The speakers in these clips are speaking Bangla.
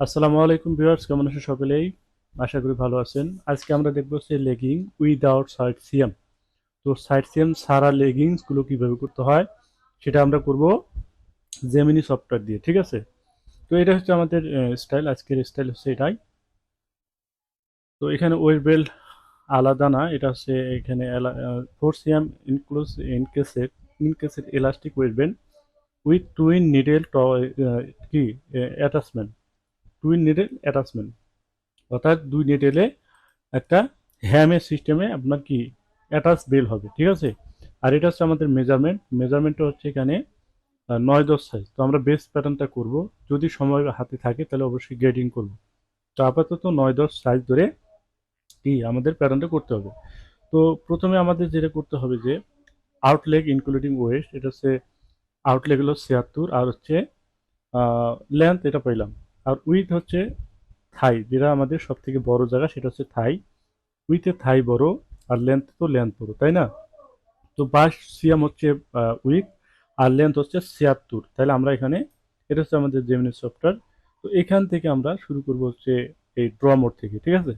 আসসালামু আলাইকুম ভিউয়ার্স, কেমন আছেন সকলেই? আশা করি ভালো আছেন। আজকে আমরা দেখব হচ্ছে লেগিং উইদাউট সাইড সিএম তো সাইড সিএম সারা লেগিংসগুলো কীভাবে করতে হয়, সেটা আমরা করব জেমিনি সফটওয়্যার দিয়ে, ঠিক আছে? তো এটা হচ্ছে আমাদের স্টাইল আজকের স্টাইল হচ্ছে এটাই। তো এখানে ওয়েট বেল্ট আলাদা না, এটা হচ্ছে এখানে four CM include encased encased elastic waist belt with twin needle কি অ্যাটাচমেন্ট টুইন নিডেল অ্যাটাচমেন্ট অর্থাৎ দুই নিডেলে একটা হ্যামের সিস্টেমে আপনার কি অ্যাটাচ বেল হবে, ঠিক আছে? আর এটা হচ্ছে আমাদের মেজারমেন্ট মেজারমেন্টটা হচ্ছে এখানে নয় দশ সাইজ তো আমরা বেস প্যাটার্নটা করব। যদি সময় হাতে থাকে তাহলে অবশ্যই গ্রেডিং করব। তো আপাতত নয় দশ সাইজ ধরে কি আমাদের প্যাটার্নটা করতে হবে। তো প্রথমে আমাদের যেটা করতে হবে যে আউটলেগ ইনক্লুডিং ওয়েস্ট এটা হচ্ছে আউটলেগ হলো ছিয়াত্তর আর হচ্ছে লেন্থ এটা পাইলাম। আর উইথ হচ্ছে থাই, যেটা আমাদের সব থেকে বড় জায়গা, সেটা হচ্ছে থাই। উইথে থাই বড়, আর লেন্থ তো লেন্থ বড়, তাই না? তো বাইশ সিয়াম হচ্ছে উইথ আর লেন্থ হচ্ছে ছিয়াত্তর। তাহলে আমরা এখানে, এটা হচ্ছে আমাদের জেমিনি সফটওয়্যার তো এখান থেকে আমরা শুরু করব হচ্ছে এই ড্র মোড থেকে, ঠিক আছে?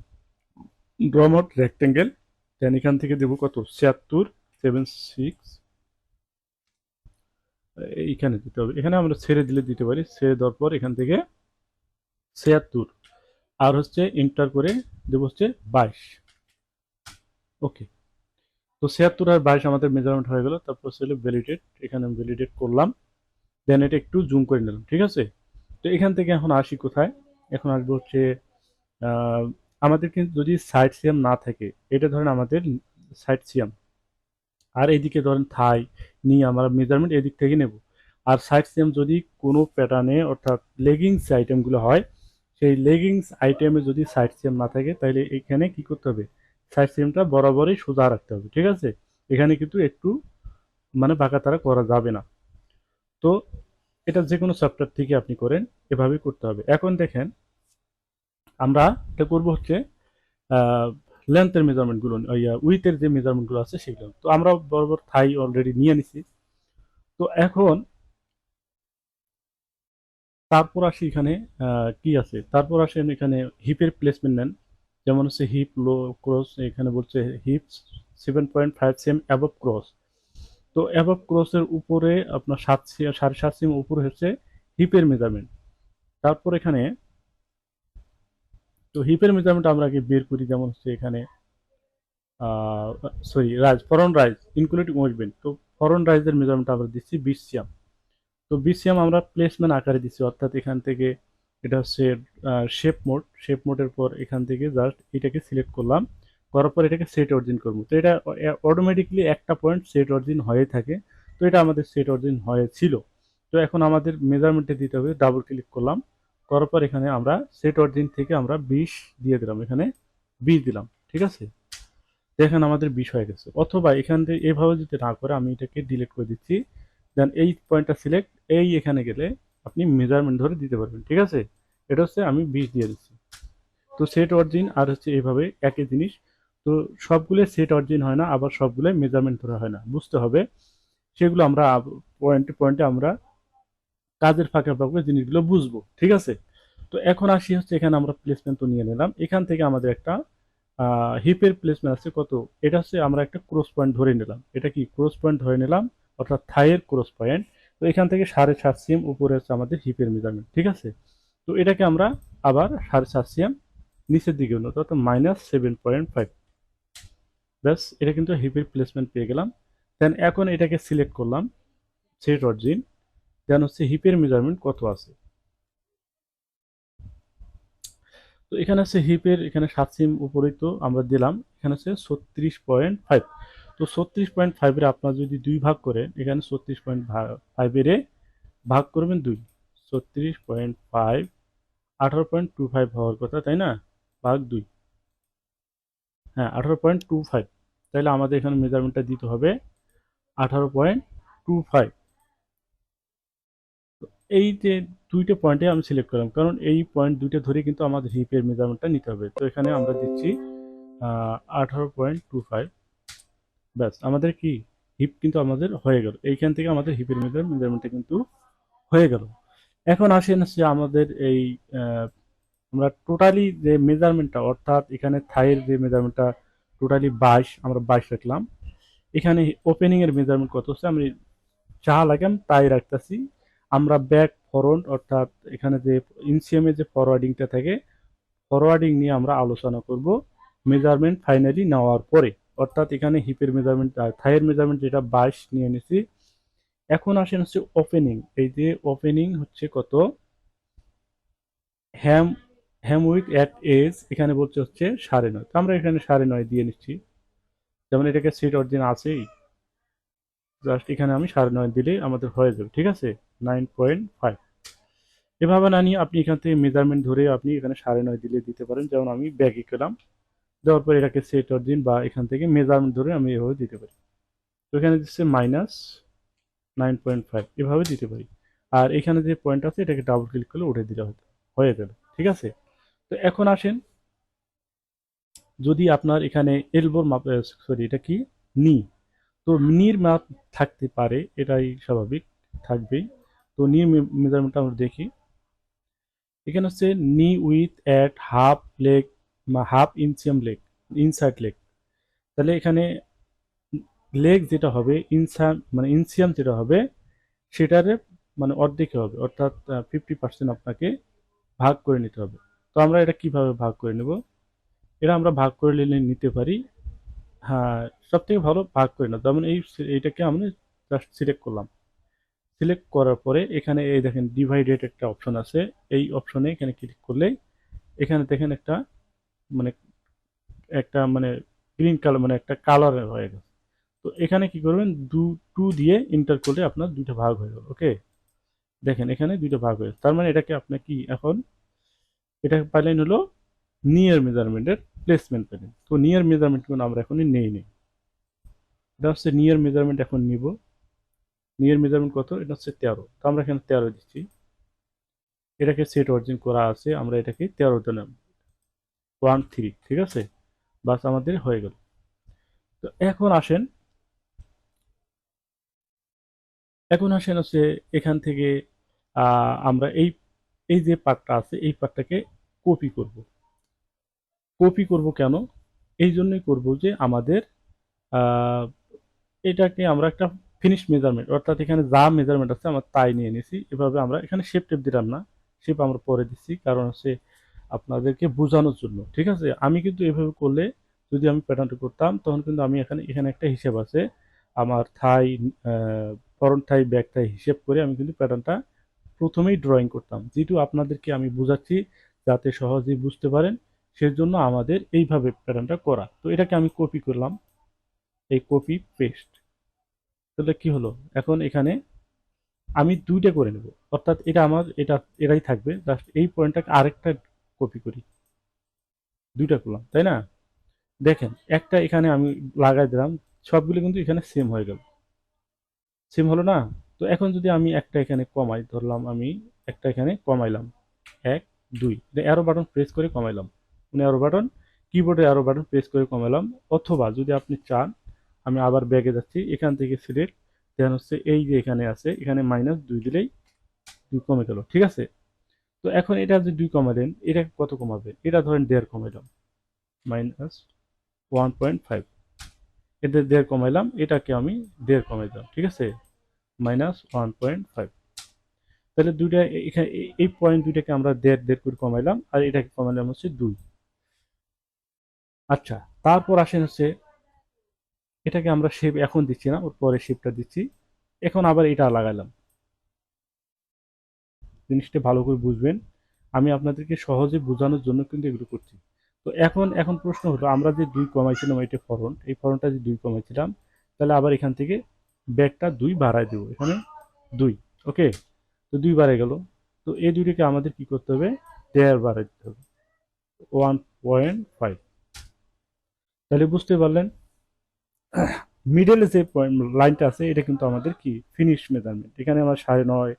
ড্র মোড রেক্টেঙ্গেল দেন এখান থেকে দেবো কত? ছিয়াত্তর সেভেন সিক্স এইখানে দিতে হবে। এখানে আমরা ছেড়ে দিলে দিতে পারি। ছেড়ে দেওয়ার পর এখান থেকে ছিয়াত্তর। আর হচ্ছে ইন্টার করে দেবো হচ্ছে বাইশ। ওকে। তো ছিয়াত্তর আর বাইশ আমাদের মেজারমেন্ট হয়ে গেল, তারপর হচ্ছে ভ্যালিডেট এখানে আমি ভ্যালিডেট করলাম। দেন এটা একটু জুম করে নিলাম, ঠিক আছে? তো এখান থেকে এখন আসি কোথায়? এখন আসব হচ্ছে আমাদের কিন্তু যদি সাইড সিএম না থাকে, এটা ধরেন আমাদের সাইড সিএম আর এদিকে ধরেন থাই, নিয়ে আমরা মেজারমেন্ট এদিক থেকে নেব। আর সাইড সিএম যদি কোনো প্যাটার্নে অর্থাৎ লেগিংস আইটেমগুলো হয় সেই লেগিংস আইটেমে যদি সাইড সিএম না থাকে, তাহলে এখানে কি করতে হবে? সাইড সিএমটা বরাবরই সোজা রাখতে হবে, ঠিক আছে? এখানে কিন্তু একটু মানে বাঁকা তারা করা যাবে না। তো এটা যে কোনো সফটওয়্যার থেকে আপনি করেন, এভাবেই করতে হবে। এখন দেখেন, আমরা এটা করব হচ্ছে লেন্থের মেজারমেন্টগুলো উইথের যে মেজারমেন্টগুলো আছে সেগুলো। তো আমরা বরাবর থাই অলরেডি নিয়ে নিছি। তো এখন তারপর আসি এখানে কি আছে? তারপর আসেন এখানে হিপের প্লেসমেন্ট নেন। যেমন হচ্ছে হিপ লো ক্রস এখানে বলছে hip seven point five same above cross তো অ্যাবভ ক্রসের উপরে আপনার সাত সাড়ে সাত সিম উপরে হচ্ছে হিপের মেজারমেন্ট তারপর এখানে, তো হিপের মেজারমেন্ট আমরা আগে বের করি, যেমন হচ্ছে এখানে sorry rise front rise including waistband তো ফরন রাইজের মেজারমেন্ট আমরা দিচ্ছি বিশ সিএম তো বিসিএম আমরা প্লেসমেন্ট আকারে দিচ্ছি অর্থাৎ এখান থেকে এটা হচ্ছে শেপ মোড শেপ মোডের পর এখান থেকে জাস্ট এটাকে সিলেক্ট করলাম, করার পর এটাকে সেট অর্জিন করব। তো এটা অটোমেটিকলি একটা পয়েন্ট সেট অর্জিন হয়ে থাকে, তো এটা আমাদের সেট অরিজিন হয়েছিল। তো এখন আমাদের মেজারমেন্টে দিতে হবে ডাবল ক্লিক করলাম, করার পর এখানে আমরা সেট অর্জিন থেকে আমরা বিশ দিয়ে দিলাম, এখানে বিশ দিলাম, ঠিক আছে? দেখেন আমাদের বিষ হয়ে গেছে। অথবা এখান থেকে এভাবে যদি না করে আমি এটাকে ডিলিট করে দিচ্ছি দেন এই পয়েন্টটা সিলেক্ট এই এখানে গেলে আপনি মেজারমেন্ট ধরে দিতে পারবেন, ঠিক আছে? এটা হচ্ছে আমি বিষ দিয়ে দিচ্ছি। তো সেট অরিজিন আর হচ্ছে এইভাবে একই জিনিস। তো সবগুলো সেট অরিজিন হয় না, আবার সবগুলো মেজারমেন্ট ধরে হয় না, বুঝতে হবে? সেগুলো আমরা পয়েন্টে পয়েন্টে আমরা কাজের ফাঁকে ফাঁকে জিনিসগুলো বুঝব, ঠিক আছে? তো এখন আসি হচ্ছে, এখানে আমরা প্লেসমেন্ট তো নিয়ে নিলাম। এখান থেকে আমাদের একটা হিপের প্লেসমেন্ট আছে, কত? এটা হচ্ছে আমরা একটা ক্রস পয়েন্ট ধরে নিলাম। এটা কি? ক্রস পয়েন্ট ধরে নিলাম। অর্থাৎ থাইয়ের ক্রস পয়েন্ট, তো এখান থেকে সাড়ে সাত সিএম উপরে হচ্ছে আমাদের হিপের মেজারমেন্ট ঠিক আছে? তো এটাকে আমরা আবার সাড়ে সাত সিএম নিচের দিকে অর্থাৎ মাইনাস সেভেন পয়েন্ট ফাইভ ব্যাস, এটা কিন্তু হিপের প্লেসমেন্ট পেয়ে গেলাম। দেন এখন এটাকে সিলেক্ট করলাম সেট অরিজিন দেন হচ্ছে হিপের মেজারমেন্ট কত আছে? তো এখানে হচ্ছে হিপের, এখানে সাত সিম উপরেই তো আমরা দিলাম, এখানে হচ্ছে ছত্রিশ পয়েন্ট ফাইভ তো ছত্রিশ পয়েন্ট ফাইভের আপনার যদি দুই ভাগ করেন, এখানে ছত্রিশ পয়েন্ট ফাইভের ভাগ করবেন দুই। ছত্রিশ পয়েন্ট ফাইভ আঠারো পয়েন্ট টু ফাইভ হওয়ার কথা, তাই না? ভাগ দুই। হ্যাঁ আঠারো পয়েন্ট টু ফাইভ তাহলে আমাদের এখানে মেজারমেন্টটা দিতে হবে আঠারো পয়েন্ট টু ফাইভ এই যে দুইটা পয়েন্টে আমি সিলেক্ট করলাম, কারণ এই পয়েন্ট দুইটা ধরে কিন্তু আমাদের হিপের মেজারমেন্টটা নিতে হবে। তো এখানে আমরা দিচ্ছি আঠারো পয়েন্ট টু ফাইভ ব্যাস, আমাদের কি? হিপ কিন্তু আমাদের হয়ে গেল। এইখান থেকে আমাদের হিপের মেজারমেন্টটা কিন্তু হয়ে গেল। এখন আসেন হচ্ছে আমাদের এই আমরা টোটালি যে মেজারমেন্টটা অর্থাৎ এখানে থাইয়ের যে মেজারমেন্টটা টোটালি বাইশ, আমরা বাইশ রাখলাম। এখানে ওপেনিংয়ের মেজারমেন্ট কত হচ্ছে? আমি যা লাগাম তাই রাখতেছি। আমরা ব্যাক ফরওয়ার্ড অর্থাৎ এখানে যে ইনসিএমে যে ফরওয়ার্ডিংটা থাকে ফরওয়ার্ডিং নিয়ে আমরা আলোচনা করব। মেজারমেন্ট ফাইনালি নেওয়ার পরে। অর্থাৎ এখানে হিপের মেজারমেন্ট থাইয়ের মেজারমেন্ট যেটা বাইশ নিয়ে নিছি। এখন আসেন হচ্ছে ওপেনিং এই যে ওপেনিং হচ্ছে কত? Hem hem width at edge এখানে বলছে হচ্ছে সাড়ে নয়। তো আমরা এখানে সাড়ে নয় দিয়ে নিচ্ছি। যেমন এটাকে সিট অরিজিন আছেই। জাস্ট এখানে আমি সাড়ে নয় দিলে আমাদের হয়ে যাবে, ঠিক আছে? নাইন পয়েন্ট ফাইভ এভাবে না নিয়ে আপনি এখান থেকে মেজারমেন্ট ধরে আপনি এখানে সাড়ে নয় দিলে দিতে পারেন। যেমন আমি ব্যাগে গেলাম দেওয়ার পর এটাকে সেট অরিজিন বা এখান থেকে মেজারমেন্ট ধরে আমি এভাবে দিতে পারি। তো এখানে দিচ্ছে মাইনাস নাইন পয়েন্ট ফাইভ এভাবে দিতে পারি। আর এখানে যে পয়েন্ট আছে, এটাকে ডাবল ক্লিক করলে উঠে দিলে হয়তো, হয়ে যাবে, ঠিক আছে? তো এখন আসেন, যদি আপনার এখানে এলবোর মাপ সরি এটা কি? নি তো নির মাপ থাকতে পারে, এটাই স্বাভাবিক, থাকবেই। তো নি মেজারমেন্টটা আমরা দেখি। এখানে হচ্ছে knee width at half leg half inseam leg inside leg তাহলে এখানে লেগ যেটা হবে ইনসাম মানে ইনসিয়াম যেটা হবে, সেটারে মানে অর্ধেকে হবে, অর্থাৎ ফিফটি পার্সেন্ট আপনাকে ভাগ করে নিতে হবে। তো আমরা এটা কীভাবে ভাগ করে নেব? এটা আমরা ভাগ করে নিলে নিতে পারি হ্যাঁ সব থেকে ভালো ভাগ করে না যেমন এই এইটাকে আমরা জাস্ট সিলেক্ট করলাম। সিলেক্ট করার পরে এখানে এই দেখেন ডিভাইডেড একটা অপশন আছে। এই অপশনে এখানে ক্লিক করলে এখানে দেখেন একটা মানে একটা মানে গ্রিন কালার মানে একটা কালার হয়ে গেছে। তো এখানে কি করবেন? দু টু দিয়ে ইন্টার করলে আপনার দুইটা ভাগ হয়ে গেল ওকে দেখেন, এখানে দুইটা ভাগ হয়ে তার মানে এটাকে আপনি কি এখন, এটা পাইলেন হলো নিয়ার মেজারমেন্টের প্লেসমেন্ট পেলেন তো নিয়ার মেজারমেন্ট কিন্তু আমরা এখনই নেই নেই। এটা হচ্ছে নিয়ার মেজারমেন্ট এখন নিব। নিয়ার মেজারমেন্ট কত? এটা হচ্ছে তেরো। তো আমরা এখানে তেরো দিচ্ছি। এটাকে সেট অর্জিন করা আছে, আমরা এটাকে তেরো দিলাম ওয়ান থ্রি, ঠিক আছে? বাস আমাদের হয়ে গেল। তো এখন আসেন এখন আসেন হচ্ছে এখান থেকে আমরা এই এই যে পার্টটা আছে, এই পার্টটাকে কপি করব। কপি করব কেন? এই জন্যই করব যে আমাদের এটাকে আমরা একটা ফিনিশ মেজারমেন্ট অর্থাৎ এখানে যা মেজারমেন্ট আছে আমরা তাই নিয়ে নিয়েছি এভাবে আমরা এখানে শেপ টেপ দিলাম না শেপ আমরা পরে দিচ্ছি, কারণ হচ্ছে আপনাদেরকে বোঝানোর জন্য, ঠিক আছে? আমি কিন্তু এভাবে করলে যদি আমি প্যাটার্নটা করতাম, তখন কিন্তু আমি এখানে এখানে একটা হিসেব আছে। আমার থাই ফরন্ট থাই ব্যাক থাই হিসেব করে আমি কিন্তু প্যাটার্নটা প্রথমেই ড্রয়িং করতাম। যেহেতু আপনাদেরকে আমি বোঝাচ্ছি, যাতে সহজেই বুঝতে পারেন, সেজন্য আমাদের এইভাবে প্যাটার্নটা করা। তো এটাকে আমি কপি করলাম। এই কপি পেস্ট তাহলে কি হলো? এখন এখানে আমি দুইটা করে নেব। অর্থাৎ এটা আমার, এটা, এটাই থাকবে। জাস্ট এই পয়েন্টটাকে আরেকটা কপি করি। দুইটা করলাম, তাই না? দেখেন, একটা এখানে আমি লাগাই দিলাম, সবগুলো কিন্তু এখানে সেম হয়ে গেল। সেম হলো না? তো এখন যদি আমি একটা এখানে কমাই, ধরলাম আমি একটা এখানে কমাইলাম। এক, দুই অ্যারো বাটন প্রেস করে কমাইলাম। মানে অ্যারো বাটন কিবোর্ডে অ্যারো বাটন প্রেস করে কমাইলাম। অথবা যদি আপনি চান, আমি আবার ব্যাগে যাচ্ছি, এখান থেকে সিলেক্ট দেন হচ্ছে এই যে এখানে আছে, এখানে মাইনাস দুই দিলেই দুই কমে গেল, ঠিক আছে? তো এখন এটা যদি দুই কমালেন এটা কত কমাবে? এটা ধরেন দেড় কমাইলাম মাইনাস ওয়ান পয়েন্ট ফাইভ এদের দেড় কমাইলাম এটাকে আমি দেড় কমাই দিলাম ঠিক আছে? মাইনাস ওয়ান পয়েন্ট ফাইভ তাহলে দুইটা, এখানে এই পয়েন্ট দুইটাকে আমরা দেড় দেড় করে কমাইলাম আর এটাকে কমাইলাম হচ্ছে দুই। আচ্ছা তারপর আসেন হচ্ছে, এটাকে আমরা শেপ এখন দিচ্ছি না, ওর পরে শেপটা দিচ্ছি। এখন আবার এটা লাগাইলাম জিনিসটা ভালো করে বুঝবেন। আমি আপনাদেরকে সহজে বোঝানোর জন্য কিন্তু এগুলো করছি। তো এখন এখন প্রশ্ন হলো, আমরা যে দুই কমাইছিলাম এটা ফরন্ট এই ফরনটা যে দুই কমাইছিলাম তাহলে আবার এখান থেকে ব্যাগটা দুই বাড়ায় দেবো। এখানে দুই, ওকে? তো দুই বাড়ায় গেল। তো এই দুইটাকে আমাদের কি করতে হবে? দেড় বাড়াই দিতে হবে। One point five. তাহলে বুঝতে পারলেন, মিডলে যে লাইনটা আছে, এটা কিন্তু আমাদের কি? Finish measurement. এখানে আমার সাড়ে নয়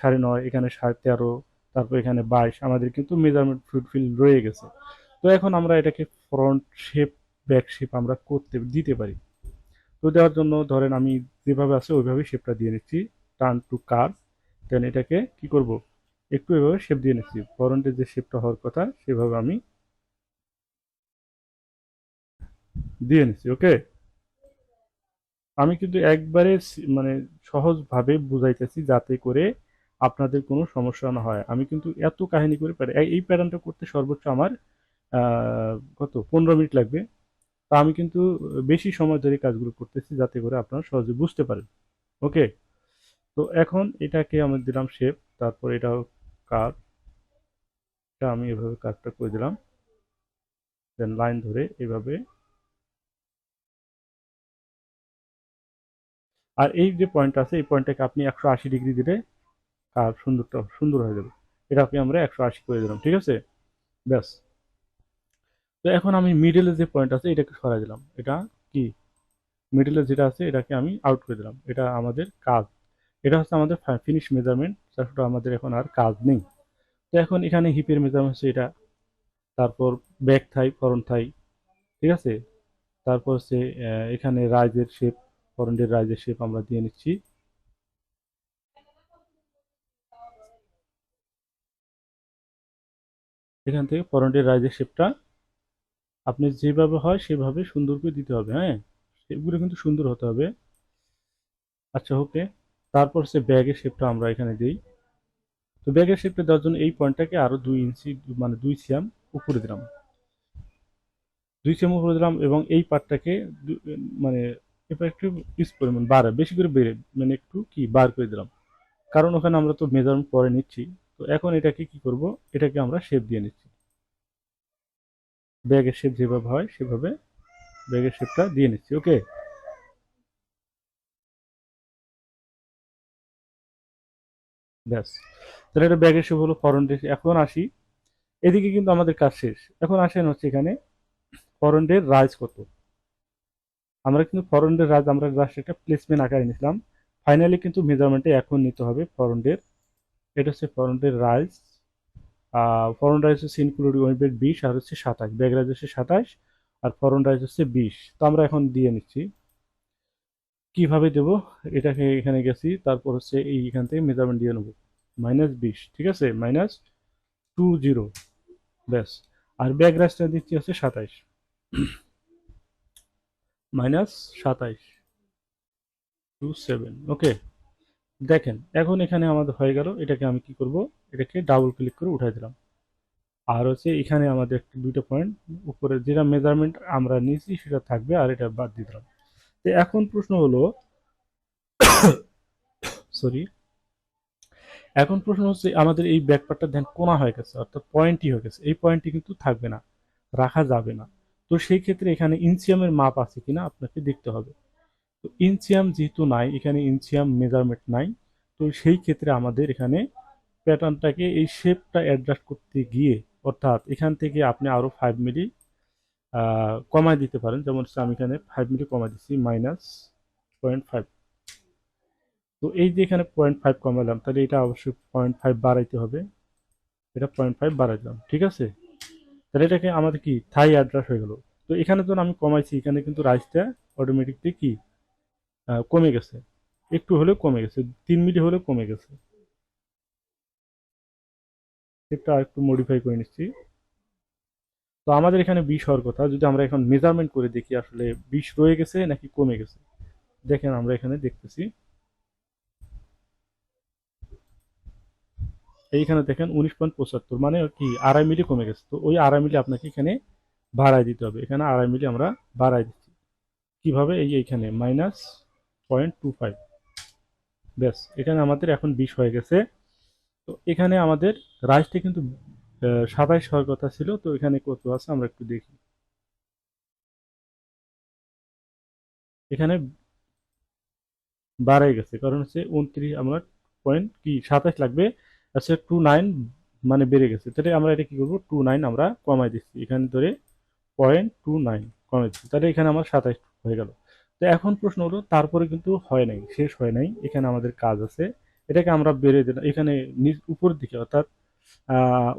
সাড়ে নয়, এখানে সাড়ে তেরো, তারপর এখানে বাইশ, আমাদের কিন্তু মেজারমেন্ট ফুলফিল রয়ে গেছে। তো এখন আমরা এটাকে ফ্রন্ট শেপ ব্যাক শেপ আমরা করতে, দিতে পারি। তো দেওয়ার জন্য ধরেন আমি যেভাবে আছে ওইভাবে শেপটা দিয়ে নিচ্ছি। টার্ন টু কার দেন এটাকে কি করব? একটু এভাবে শেপ দিয়ে নিচ্ছি। ফরন্টের যে শেপটা হওয়ার কথা, সেভাবে আমি দিয়ে নিচ্ছি ওকে আমি কিন্তু একবারে মানে সহজভাবে বুঝাইতেছি যাতে করে আপনাদের কোনো সমস্যা না হয়। আমি কিন্তু এত কাহিনী করে পারি এই প্যাটার্নটা করতে সর্বোচ্চ আমার কত? পনেরো মিনিট লাগবে। তা আমি কিন্তু বেশি সময় ধরে কাজগুলো করতেছি যাতে করে আপনারা সহজে বুঝতে পারেন। ওকে? তো এখন এটাকে আমি দিলাম শেপ তারপর এটাও কাট। এটা আমি এভাবে কাটটা করে দিলাম। দেন লাইন ধরে এভাবে আর এই যে পয়েন্ট আছে, এই পয়েন্টটাকে আপনি একশো আশি ডিগ্রি দিলে আর সুন্দরটা সুন্দর হয়ে যাবে। এটা আপনি আমরা একশো আশি করে দিলাম, ঠিক আছে? ব্যাস। তো এখন আমি মিডলে যে পয়েন্ট আছে, এটাকে সরাই দিলাম। এটা কি? মিডলে যেটা আছে, এটাকে আমি আউট করে দিলাম। এটা আমাদের কাজ। এটা হচ্ছে আমাদের ফিনিশ মেজারমেন্ট তারপর আমাদের এখন আর কাজ নেই। তো এখন এখানে হিপের মেজারমেন্ট হচ্ছে এটা, তারপর ব্যাক থাই ফরন্ট থাই ঠিক আছে? তারপর হচ্ছে এখানে রাইজের শেপ ফরন্টের রাইজের শেপ আমরা দিয়ে নিচ্ছি। এখান থেকে ফরন্টের রাইজের শেপটা আপনি যেভাবে হয় সেভাবে সুন্দর করে দিতে হবে হ্যাঁ? শেপগুলো কিন্তু সুন্দর হতে হবে। আচ্ছা ওকে। তারপর সে ব্যাগের শেপটা আমরা এখানে দিই। তো ব্যাগের শেপটা দেওয়ার জন্য এই পয়েন্টটাকে আরও দুই ইঞ্চি মানে দুই সিএম উপরে দিলাম। দুই সিএম উপরে দিলাম এবং এই পার্টটাকে মানে এবার একটু ইউজ পরিমাণ বাড়া, বেশি করে বেড়ে মানে একটু কি বার করে দিলাম। কারণ ওখানে আমরা তো মেজারমেন্ট পরে নিচ্ছি, তো এখন এটাকে কি করব? এটাকে আমরা শেপ দিয়ে নিচ্ছি। ব্যাগের শেপ যেভাবে হয়, সেভাবে ব্যাগের শেপটা দিয়ে নিচ্ছি ওকে ব্যাস। তাহলে এটা ব্যাগের শেপ হলো ফরন্টের এখন আসি। এদিকে কিন্তু আমাদের কাজ শেষ। এখন আসেন হচ্ছে এখানে ফরন্টের রাইজ কত আমরা কিন্তু ফরন্টের রাজ, আমরা জাস্ট একটা প্লেসমেন্ট আকারে নিছিলাম ফাইনালি কিন্তু মেজারমেন্টে এখন নিতে হবে ফরন্টের এটা হচ্ছে ফরন্টের রাইজ ফরন্ট রাইজ হচ্ছে ইনক্লুডিং ওয়েবের বিশ আর হচ্ছে সাতাশ। ব্যাগ রাইজ হচ্ছে সাতাশ আর ফরন্ট রাইজ হচ্ছে বিশ। তো আমরা এখন দিয়ে নিচ্ছি। কীভাবে দেব? এটাকে এখানে গেছি, তারপর হচ্ছে এই এখান থেকে মেজারমেন্ট দিয়ে নেব। মাইনাস বিশ, ঠিক আছে? মাইনাস টু জিরো ব্যাস। আর ব্যাগ রাইজটা দিচ্ছি হচ্ছে সাতাইশ মাইনাস সাতাইশ, টু সেভেন। ওকে, দেখেন, এখন এখানে আমাদের হয়ে গেল, এটাকে আমি কি করব? এটাকে ডাবল ক্লিক করে উঠাই দিলাম। আর হচ্ছে এখানে আমাদের একটা দুইটা পয়েন্ট উপরে যেটা মেজারমেন্ট আমরা নিয়েছি সেটা থাকবে, আর এটা বাদ দিয়ে দিলাম। তো এখন প্রশ্ন হলো সরি এখন প্রশ্ন হচ্ছে আমাদের এই ব্যাকপার্টটা ধ্যান কোনা হয়ে গেছে, অর্থাৎ পয়েন্টই হয়ে গেছে। এই পয়েন্টটি কিন্তু থাকবে না, রাখা যাবে না। তো সেই ক্ষেত্রে এখানে ইনসিয়ামের মাপ আছে কিনা আপনাকে দেখতে হবে। তো ইনসিয়াম যেহেতু নাই, এখানে ইনসিয়াম মেজারমেন্ট নাই, তো সেই ক্ষেত্রে আমাদের এখানে প্যাটার্নটাকে এই শেপটা অ্যাডজাস্ট করতে গিয়ে, অর্থাৎ এখান থেকে আপনি আরও ফাইভ মিলি কমায় দিতে পারেন। যেমন আমি এখানে ফাইভ মিলি কমাই দিচ্ছি মাইনাস পয়েন্ট ফাইভ তো এই যে এখানে পয়েন্ট ফাইভ কমালাম, তাহলে এটা অবশ্যই পয়েন্ট ফাইভ বাড়াইতে হবে। এটা পয়েন্ট ফাইভ বাড়াই দিলাম ঠিক আছে? তাহলে এটাকে আমাদের কি? থাই অ্যাড্রাস হয়ে গেল। তো এখানে যখন আমি কমাইছি, এখানে কিন্তু রাইসটা অটোমেটিকলি কি? কমে গেছে। একটু হলেও কমে গেছে, তিন মিলি হলেও কমে গেছে। এটা একটু মডিফাই করে নিচ্ছি। তো আমাদের এখানে বিষ হওয়ার কথা, যদি আমরা এখন মেজারমেন্ট করে দেখি আসলে বিষ রয়ে গেছে নাকি কমে গেছে। দেখেন আমরা এখানে দেখতেছি। এইখানে দেখেন উনিশ পয়েন্ট পঁচাত্তর মানে কি, আড়াই মিলি কমে গেছে। তো ওই আড়াই মিলি আপনাকে এখানে বাড়াই দিতে হবে। এখানে আড়াই মিলি আমরা বাড়াই দিচ্ছি। কীভাবে? এই এইখানে মাইনাস পয়েন্ট টু ফাইভ। ব্যাস, এখানে আমাদের এখন বিশ হয়ে গেছে। তো এখানে আমাদের রাইসটা কিন্তু সাতাইশ হওয়ার কথা ছিল। তো এখানে কত আছে আমরা একটু দেখি। এখানে বাড়াই গেছে। কারণ হচ্ছে উনত্রিশ, আমরা পয়েন্ট কি সাতাশ লাগবে। আচ্ছা টু নাইন মানে বেড়ে গেছে। তাহলে আমরা এটা কি করব? টু নাইন আমরা কমাই দিচ্ছি। এখানে ধরে পয়েন্ট টু নাইন কমাই দিচ্ছি। তাহলে এখানে আমার সাতাশ হয়ে গেল। তো এখন প্রশ্ন হলো, তারপরে কিন্তু হয় নাই, শেষ হয় নাই। এখানে আমাদের কাজ আছে। এটাকে আমরা বেড়ে দিলাম। এখানে নিচ উপরের দিকে অর্থাৎ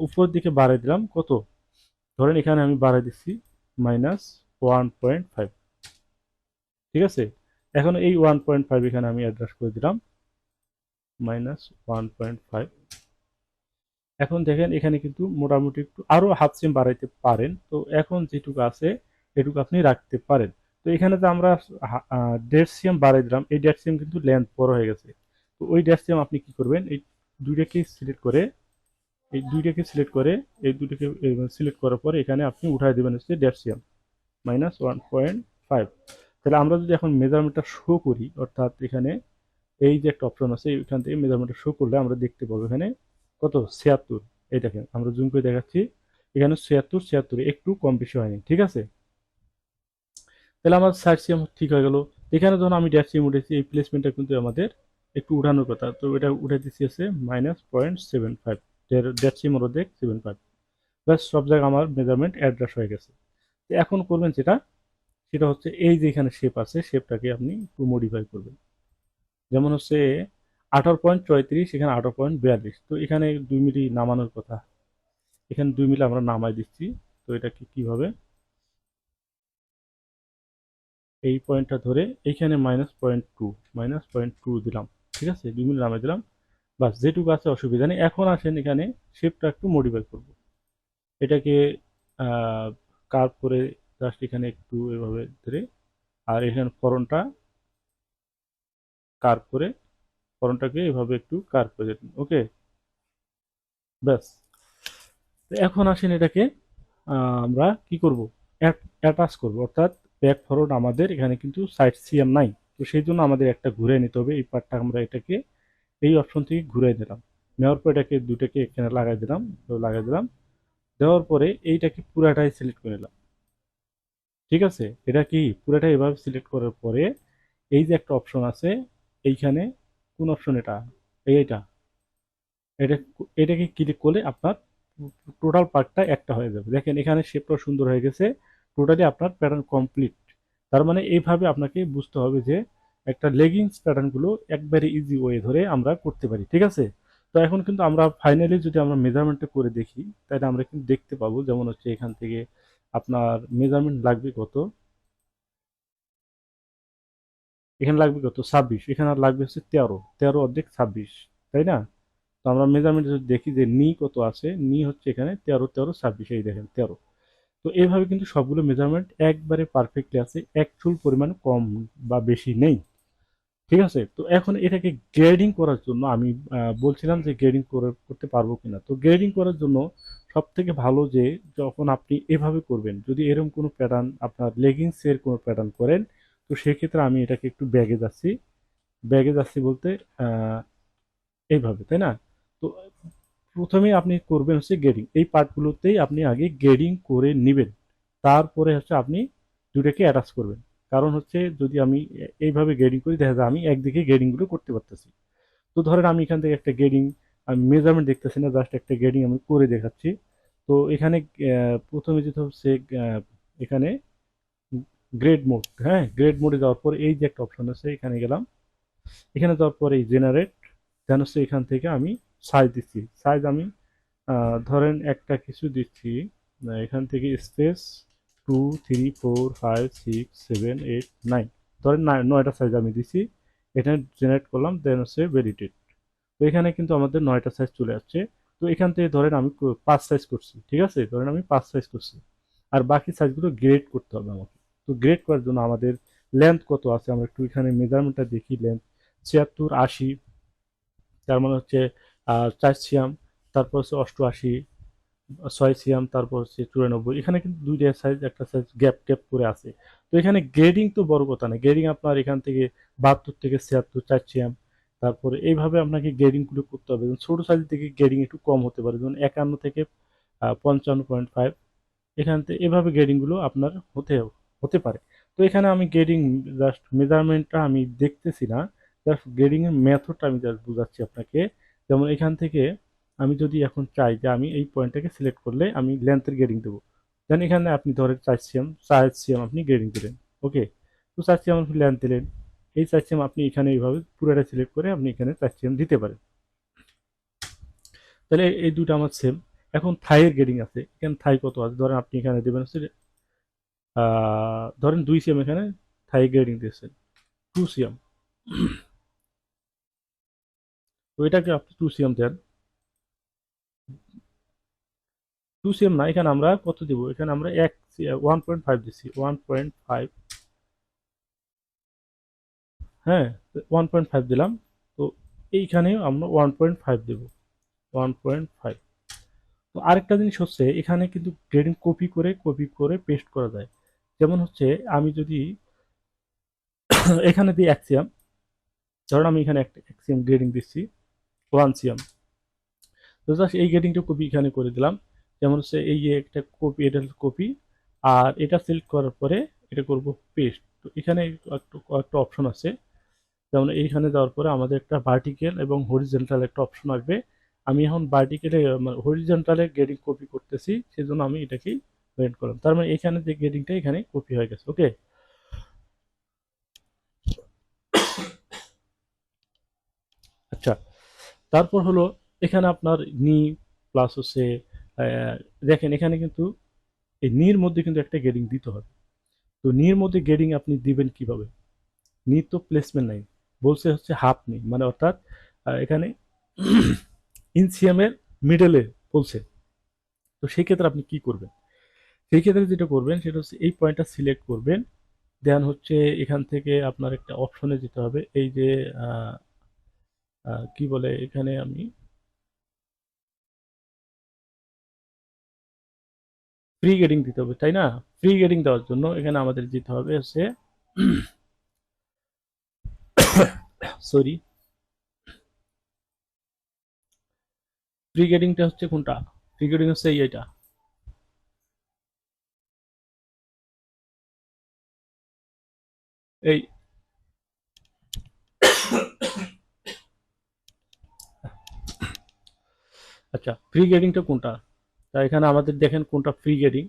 উপর দিকে বাড়াই দিলাম। কত? ধরেন এখানে আমি বাড়াই দিচ্ছি মাইনাস ওয়ান পয়েন্ট ফাইভ ঠিক আছে? এখন এই ওয়ান পয়েন্ট ফাইভ এখানে আমি অ্যাড্রেস করে দিলাম। মাইনাস ওয়ান পয়েন্ট ফাইভ এখন দেখেন এখানে কিন্তু মোটামুটি একটু আরও হাফ সেম বাড়াইতে পারেন। তো এখন যেটুকু আছে, এটুকু আপনি রাখতে পারেন। তো এখানে যে আমরা দেড় সিএম বাড়াই দিলাম, এই দেড় সিএম কিন্তু লেন্থ বড় হয়ে গেছে। তো ওই দেড় সিএম আপনি কি করবেন, এই দুইটাকে সিলেক্ট করে, এই দুইটাকে সিলেক্ট করে, এই দুটোকে সিলেক্ট করার পরে এখানে আপনি উঠাই দেবেন হচ্ছে দেড় cm minus one point five তাহলে আমরা যদি এখন মেজারমেন্টটা শো করি, অর্থাৎ এখানে এই যে একটা অপশন আছে, এখান থেকে মেজারমেন্টটা শো করলে আমরা দেখতে পাবো এখানে কত? ছিয়াত্তর। এই দেখেন, আমরা জুম করে দেখাচ্ছি। এখানে ছিয়াত্তর ছিয়াত্তর একটু কম বেশি হয়নি, ঠিক আছে? তাহলে আমার সাইড সিএম ঠিক হয়ে গেল। এখানে যখন আমি ড্যাশ সিএম উঠেছি এই প্লেসমেন্টটা কিন্তু আমাদের একটু উঠানোর কথা। তো এটা উঠে দিচ্ছি আছে minus point seven five dash cm মধ্যে সেভেন ফাইভ ব্যাস, সব জায়গায় আমার মেজারমেন্ট অ্যাড্রেস হয়ে গেছে। তো এখন করবেন যেটা, সেটা হচ্ছে এই যে এখানে শেপ আছে শেপটাকে আপনি একটু মডিফাই করবেন। যেমন হচ্ছে আঠারো পয়েন্ট চৌত্রিশ এখানে আঠারো পয়েন্ট বিয়াল্লিশ। তো এখানে দুই মিলি নামানোর কথা। এখানে দুই মিলি আমরা নামাই দিচ্ছি। তো এটা কি কীভাবে? এই পয়েন্টটা ধরে এইখানে minus point two minus point two দিলাম। ঠিক আছে? দুই মিলি নামাই দিলাম। বাস, যেটুকু আছে অসুবিধা নেই। এখন আসেন এখানে শেপটা একটু মডিফাই করব। এটাকে কার্ভ করে জাস্ট এখানে একটু এভাবে ধরে, আর এখানে ফরনটা কার্ভ করে ফরনটাকে এভাবে একটু কার্ভ করে দেবেন ওকে? ব্যাস। এখন আসেন এটাকে আমরা কি করব? অ্যাটাচ করব, অর্থাৎ ব্যাক ফরওয়ার্ড আমাদের এখানে কিন্তু সাইড সিএম নাই। তো সেই জন্য আমাদের একটা ঘুরে নিতে হবে, এই পার্টটা আমরা এটাকে, এই অপশন থেকে ঘুরে দিলাম। নেওয়ার পর এটাকে দুটাকে এখানে লাগাই দিলাম লাগাই দিলাম। দেওয়ার পরে এইটাকে পুরাটাই সিলেক্ট করে নিলাম। ঠিক আছে? এটা কি? পুরাটা এভাবে সিলেক্ট করার পরে এই যে একটা অপশন আছে, এইখানে কোন অপশন এটা? এইটা। এটা এটাকে ক্লিক করলে আপনার টোটাল পার্টটা একটা হয়ে যাবে। দেখেন, এখানে শেপটা সুন্দর হয়ে গেছে। টোটালি আপনার প্যাটার্ন কমপ্লিট তার মানে এইভাবে আপনাকে বুঝতে হবে যে একটা লেগিংস প্যাটার্নগুলো একবারে ইজি ওয়ে ধরে আমরা করতে পারি, ঠিক আছে? তো এখন কিন্তু আমরা ফাইনালি যদি আমরা মেজারমেন্টটা করে দেখি, তাহলে আমরা কিন্তু দেখতে পাবো যেমন হচ্ছে এখান থেকে আপনার মেজারমেন্ট লাগবে কত? এখানে লাগবে কত? ছাব্বিশ। এখানে আর লাগবে হচ্ছে তেরো। তেরো অর্ধেক ছাব্বিশ, তাই না? তো আমরা মেজারমেন্ট যদি দেখি যে নি কত আছে, নি হচ্ছে এখানে তেরো তেরো, ছাব্বিশ, এই দেখেন, তেরো। তো এইভাবে কিন্তু সবগুলো মেজারমেন্ট একবারে পারফেক্টলি আছে এক চুল পরিমাণ কম বা বেশি নেই। ঠিক আছে? তো এখন এটাকে গ্রেডিং করার জন্য আমি বলছিলাম যে গ্রেডিং করে, করতে পারব কিনা। তো গ্রেডিং করার জন্য সব থেকে ভালো যে যখন আপনি এভাবে করবেন, যদি এরকম কোনো প্যাটার্ন আপনার লেগিংসের কোনো প্যাটার্ন করেন তো সেক্ষেত্রে আমি এটাকে একটু ব্যাগে যাচ্ছি। ব্যাগে যাচ্ছি বলতে এইভাবে, তাই না? তো প্রথমে আপনি করবেন হচ্ছে গেডিং এই পার্টগুলোতেই আপনি আগে গেডিং করে নেবেন। তারপরে হচ্ছে আপনি দুটাকে অ্যাটাচ করবেন। কারণ হচ্ছে যদি আমি এইভাবে গ্রেডিং করি, দেখা যায় আমি একদিকে গেডিংগুলো করতে পারতেছি। তো ধরেন আমি এখান থেকে একটা গেডিং আমি মেজারমেন্ট দেখতেছি না জাস্ট একটা গ্রেডিং আমি করে দেখাচ্ছি। তো এখানে প্রথমে যেটা হচ্ছে এখানে গ্রেড মোড হ্যাঁ? গ্রেড মোডে যাওয়ার পর এই যে একটা অপশন আছে, এখানে গেলাম। এখানে যাওয়ার পর এই জেনারেট দেন হচ্ছে এখান থেকে আমি সাইজ দিচ্ছি। সাইজ আমি ধরেন একটা কিছু দিচ্ছি এখান থেকে space two three four five six seven eight nine ধরেন নয়- নয়টা সাইজ আমি দিচ্ছি, এখানে জেনারেট করলাম দেন হচ্ছে ভ্যালিডেট তো এখানে কিন্তু আমাদের নয়টা সাইজ চলে আসছে। তো এখান থেকে ধরেন আমি পাঁচ সাইজ করছি, ঠিক আছে? ধরেন আমি পাঁচ সাইজ করছি। আর বাকি সাইজগুলো গ্রেড করতে হবে আমাকে। তো গ্রেড করার জন্য আমাদের লেন্থ কত আছে? আমরা একটু এখানে মেজারমেন্টটা দেখি লেন্থ ছিয়াত্তর আশি, তার মানে হচ্ছে চার সিয়াম, তারপর হচ্ছে অষ্টআশি, ছয় সিয়াম, তারপর হচ্ছে চুরানব্বই। এখানে কিন্তু দুইটা সাইজ একটা সাইজ গ্যাপ গ্যাপ করে আছে। তো এখানে গ্রেডিং তো বড় কথা না। গ্রেডিং আপনার এখান থেকে বাহাত্তর থেকে ছিয়াত্তর, চার সিয়াম। তারপরে এইভাবে আপনাকে গ্রেডিংগুলো করতে হবে। যেমন ছোট সাইজ থেকে গ্রেডিং একটু কম হতে পারে। যেমন একান্ন থেকে পঞ্চান্ন পয়েন্ট ফাইভ এখান থেকে এভাবে গ্রেডিংগুলো আপনার হতে হতে পারে। তো এখানে আমি গ্রেডিং জাস্ট মেজারমেন্টটা আমি দেখতেছি না জাস্ট গ্রেডিং এর মেথডটা আমি জাস্ট বুঝাচ্ছি আপনাকে। যেমন এখান থেকে আমি যদি এখন চাই যে আমি এই পয়েন্টটাকে সিলেক্ট করলে আমি লেন্থের গ্রেডিং দেবো। দেন এখানে আপনি ধরেন সিএম চার সিএম আপনি গ্রেডিং দিলেন ওকে তো সিএম আপনি লেন্থ দিলেন, এই সিএম আপনি এখানে এইভাবে পুরোটা সিলেক্ট করে আপনি এখানে চার দিতে পারেন। তাহলে এই- দুটো আমার সেম এখন থাইয়ের গ্রেডিং আছে, এখানে থাই কত আছে? ধরেন আপনি এখানে দেবেন হচ্ছে ধরেন দুই সিএম এখানে থাই গ্রেডিং দিয়েছেন টু সিএম। তো এটাকে আপনি টু সিএম দেন। টু সিএম না, এখানে আমরা কত দিব? এখানে আমরা এক ওয়ান পয়েন্ট ফাইভ দিচ্ছি ওয়ান পয়েন্ট ফাইভ হ্যাঁ ওয়ান পয়েন্ট ফাইভ দিলাম। তো এইখানেও আমরা ওয়ান পয়েন্ট ফাইভ দেবো। ওয়ান পয়েন্ট ফাইভ তো আরেকটা জিনিস হচ্ছে, এখানে কিন্তু গ্রেডিং কপি করে কপি করে পেস্ট করা যায়। যেমন হচ্ছে, আমি যদি এখানে দিই অ্যাক্সিয়াম ধরুন আমি এখানে একটা অ্যাক্সিয়াম গ্রেডিং দিচ্ছি ওয়ান সিএম তো জাস্ট এই গ্রেডিংটা কপি এখানে করে দিলাম। যেমন হচ্ছে, এই যে একটা কপি এটা কপি আর এটা সিলেক্ট করার পরে এটা করব পেস্ট তো এখানে একটু, একটা অপশন আছে। যেমন এইখানে যাওয়ার পরে আমাদের একটা ভার্টিক্যাল এবং হরিজেন্টাল একটা অপশন আসবে। আমি এখন ভার্টিক্যালে হরিজেন্টালে গ্রেডিং কপি করতেছি, সেজন্য আমি এটাকে ওয়েট করলাম। তার মানে এখানে যে গ্রেডিংটা এখানে কপি হয়ে গেছে। ওকে আচ্ছা। তারপর হলো, এখানে আপনার নি প্লাস হচ্ছে দেখেন এখানে কিন্তু এই নির মধ্যে কিন্তু একটা গ্রেডিং দিতে হবে। তো নির মধ্যে গ্রেডিং আপনি দিবেন কীভাবে? নি তো প্লেসমেন্ট নাই। বলছে হচ্ছে হাফ নি মানে অর্থাৎ এখানে ইনসিয়ামের মিডলে বলছে। তো সেই ক্ষেত্রে আপনি কি করবেন? সেই ক্ষেত্রে যেটা করবেন, সেটা হচ্ছে এই পয়েন্টটা সিলেক্ট করবেন। দেন হচ্ছে এখান থেকে আপনার একটা অপশনে যেতে হবে। এই যে কি বলে এখানে আমি? ফ্রি গেডিং দিতে হবে, তাই না? ফ্রি গেডিং দেওয়ার জন্য এখানে আমাদের যেতে হবে হচ্ছে সরি ফ্রি গেডিংটা হচ্ছে কোনটা? ফ্রি গেডিং হচ্ছে এই এই আচ্ছা ফ্রি গেডিংটা কোনটা? তা এখানে আমাদের দেখেন কোনটা ফ্রি গেডিং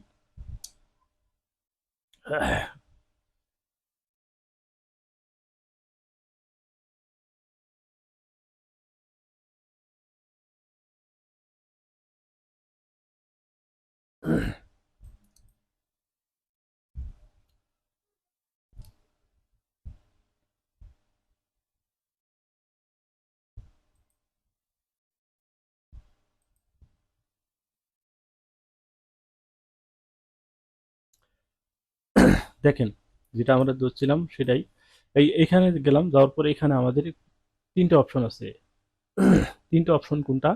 দেখেন, যেটা আমরা ধরছিলাম সেটাই। এই এখানে গেলাম, যাওয়ার পরে এখানে আমাদের তিনটে অপশন আছে। তিনটে অপশন কোনটা?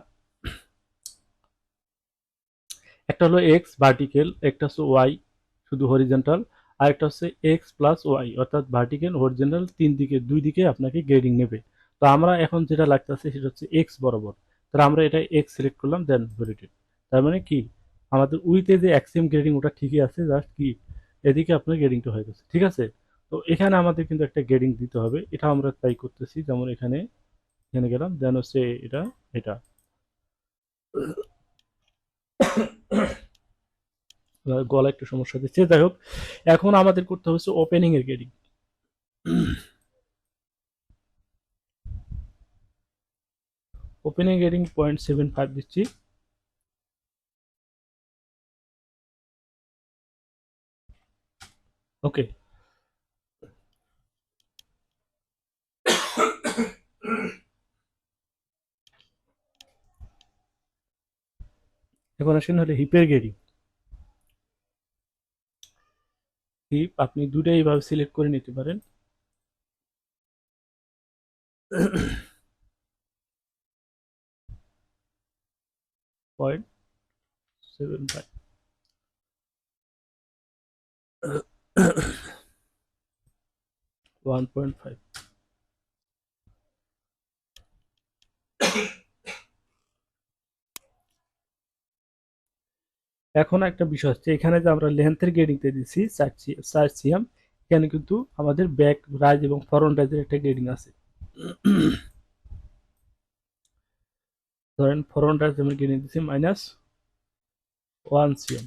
একটা হলো এক্স ভার্টিক্যাল একটা হচ্ছে ওয়াই শুধু হরিজেন্টাল আর একটা হচ্ছে এক্স প্লাস ওয়াই অর্থাৎ ভার্টিক্যাল হরিজেন্টাল তিন দিকে, দুই দিকে আপনাকে গ্রেডিং নেবে। তো আমরা এখন যেটা লাগতেছে সেটা হচ্ছে এক্স বরাবর। তাহলে আমরা এটা এক্স সিলেক্ট করলাম দেন ভ্যালিডেট তার মানে কি? আমাদের উইথে যে অ্যাক্সিম গ্রেডিং ওটা ঠিকই আছে জাস্ট কি? এদিকে আপনার গ্রেডিংটা হয়ে গেছে ঠিক আছে? তো এখানে আমাদের কিন্তু একটা গ্রেডিং দিতে হবে এটা আমরা তাই করতেছি, যেমন এখানে এখানে গেলাম, যেন হচ্ছে এটা এটা। গলা একটু সমস্যা দিচ্ছে, যাই হোক, এখন আমাদের করতে হচ্ছে ওপেনিং এর grading opening grading point seven five দিচ্ছি। ওকে এখন আসেন হলে হিপের গেরি হিপ আপনি দুটাই এইভাবে সিলেক্ট করে নিতে পারেন। Point seven five. One point five এখন একটা বিষয় হচ্ছে, এখানে যে আমরা লেন্থের গ্রেডিংতে দিচ্ছি চার এখানে কিন্তু আমাদের ব্যাক রাইজ এবং ফরন রাইজের একটা গ্রেডিং আছে। ধরেন ফরন রাইজ আমি গ্রেডিং দিচ্ছি মাইনাস ওয়ান সিএম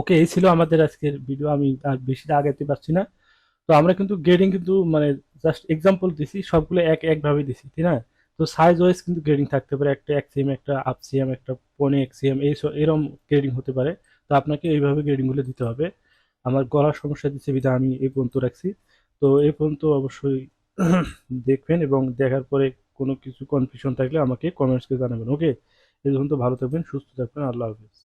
ওকে, এই ছিল আমাদের আজকের ভিডিও আমি আর বেশি আগাতে পারছি না। তো আমরা কিন্তু গ্রেডিং কিন্তু মানে জাস্ট এক্সাম্পল দিছি, সবগুলো এক একভাবে দিছি, ঠিক না? তো সাইজ ওয়াইজ কিন্তু গ্রেডিং থাকতে পারে, একটা এক সিএম একটা আপ সিএম একটা পনে এক সিএম এই এরম গ্রেডিং হতে পারে। তো আপনাকে এইভাবে গ্রেডিংগুলো দিতে হবে। আমার গলার সমস্যা দিচ্ছে বিধা আমি এই পর্যন্ত রাখছি। তো এই পর্যন্ত অবশ্যই দেখবেন এবং দেখার পরে কোনো কিছু কনফিউশন থাকলে আমাকে কমেন্টসকে জানাবেন ওকে এই পর্যন্ত ভালো থাকবেন, সুস্থ থাকবেন, আল্লাহ হাফিজ।